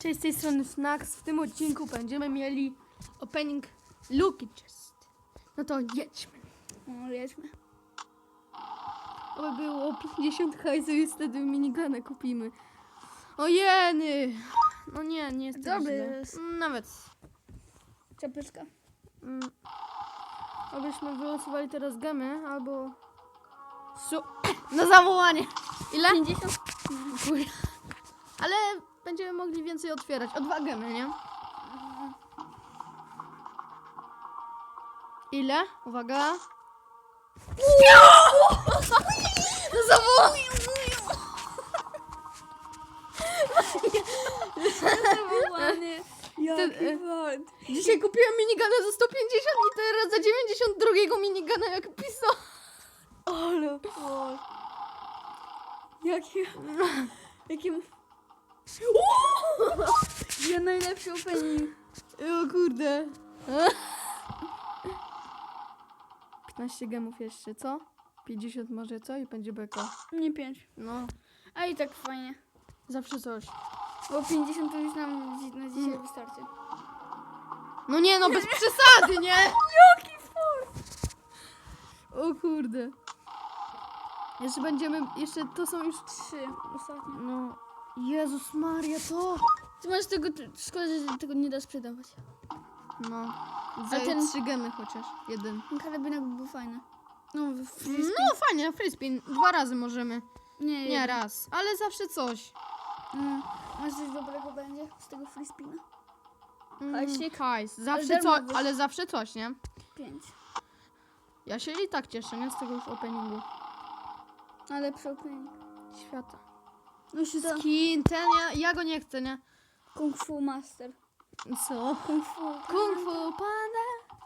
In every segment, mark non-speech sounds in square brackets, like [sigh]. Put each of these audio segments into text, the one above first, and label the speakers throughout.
Speaker 1: Cześć, z tej strony Snacks. W tym odcinku będziemy mieli opening Lucky Chest. No to jedźmy.
Speaker 2: O, jedźmy.
Speaker 1: Oby było 50 hajsu i wtedy minigana kupimy. O jeny! No nie, nie jest tak
Speaker 2: Dobry jest.
Speaker 1: Mm, Nawet.
Speaker 2: Czapeczka.
Speaker 1: Mm. Obyśmy wylosowali teraz gemy, albo... Su... [coughs] Na zawołanie! Ile?
Speaker 2: 50?
Speaker 1: Dziękuję. Ale będziemy mogli więcej otwierać. O dwa gemy, nie? Ile? Uwaga. No zawołanie!
Speaker 2: Zawołanie.
Speaker 1: Jaki
Speaker 2: Jaki fart.
Speaker 1: Dzisiaj kupiłem minigana za 150 i teraz za 92 minigana jak pisał.
Speaker 2: Ale. Jaki... Jakim... Ja najlepszy opening.
Speaker 1: O kurde. 15 gemów jeszcze, co? 50 może co i będzie beka.
Speaker 2: Nie 5.
Speaker 1: No,
Speaker 2: A i tak fajnie.
Speaker 1: zawsze coś.
Speaker 2: Bo 50 to już nam dzi- na dzisiaj
Speaker 1: Mm.
Speaker 2: wystarczy.
Speaker 1: No nie no, bez [laughs] przesady, nie?
Speaker 2: Jaki fart.
Speaker 1: O kurde. Jeszcze będziemy, jeszcze to są już...
Speaker 2: Trzy ostatnie.
Speaker 1: No, Jezus Maria, to...
Speaker 2: Ty masz tego... Szkoda, że tego nie da sprzedawać.
Speaker 1: No, za
Speaker 2: ten-
Speaker 1: trzy gemy chociaż, jeden.
Speaker 2: Ten karabinek był fajny. No, w
Speaker 1: No fajnie, frisbee, dwa razy możemy.
Speaker 2: Nie,
Speaker 1: Nie,
Speaker 2: jeden.
Speaker 1: raz, ale zawsze coś.
Speaker 2: Mm. Masz coś dobrego będzie z tego freespina?
Speaker 1: Mm,
Speaker 2: Hajsik?
Speaker 1: Hajs, zawsze
Speaker 2: Ale
Speaker 1: coś, ale zawsze coś, nie?
Speaker 2: 5.
Speaker 1: Ja się i tak cieszę, nie? Z tego już openingu
Speaker 2: Ale opening.
Speaker 1: świata.
Speaker 2: No się da.
Speaker 1: Skin, ten, ja, ja go nie chcę, nie?
Speaker 2: Kung Fu Master.
Speaker 1: Co?
Speaker 2: Kung Fu.
Speaker 1: Kung Fu Panda.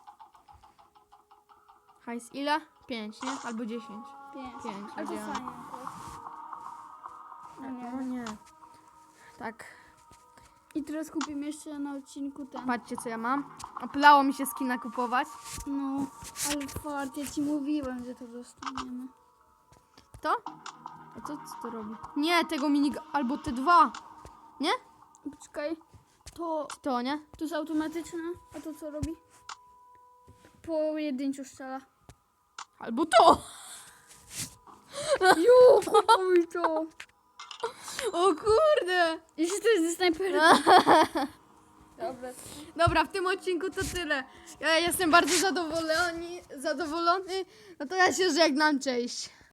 Speaker 1: Hajs, ile? Pięć, nie? Albo dziesięć.
Speaker 2: 5.
Speaker 1: Pięć,
Speaker 2: to
Speaker 1: wiedziałam.
Speaker 2: fajnie akurat. No
Speaker 1: No
Speaker 2: nie.
Speaker 1: nie. Tak,
Speaker 2: I teraz kupimy jeszcze na odcinku ten.
Speaker 1: patrzcie co ja mam. Oplało mi się skina kupować.
Speaker 2: No, ale fart, ja ci mówiłem, że to dostaniemy.
Speaker 1: To? A co, co to robi? Nie, tego miniga... Albo te dwa. Nie?
Speaker 2: Poczekaj. To,
Speaker 1: To, nie?
Speaker 2: to jest automatyczne, a to co robi? Pojedynczo strzela.
Speaker 1: Albo to!
Speaker 2: Ju, kupuj to.
Speaker 1: O kurde!
Speaker 2: Jeśli to jest ze snajpera. [laughs] Dobra.
Speaker 1: Dobra, w tym odcinku to tyle. Ja jestem bardzo zadowolony, zadowolony. No to ja się żegnam, cześć.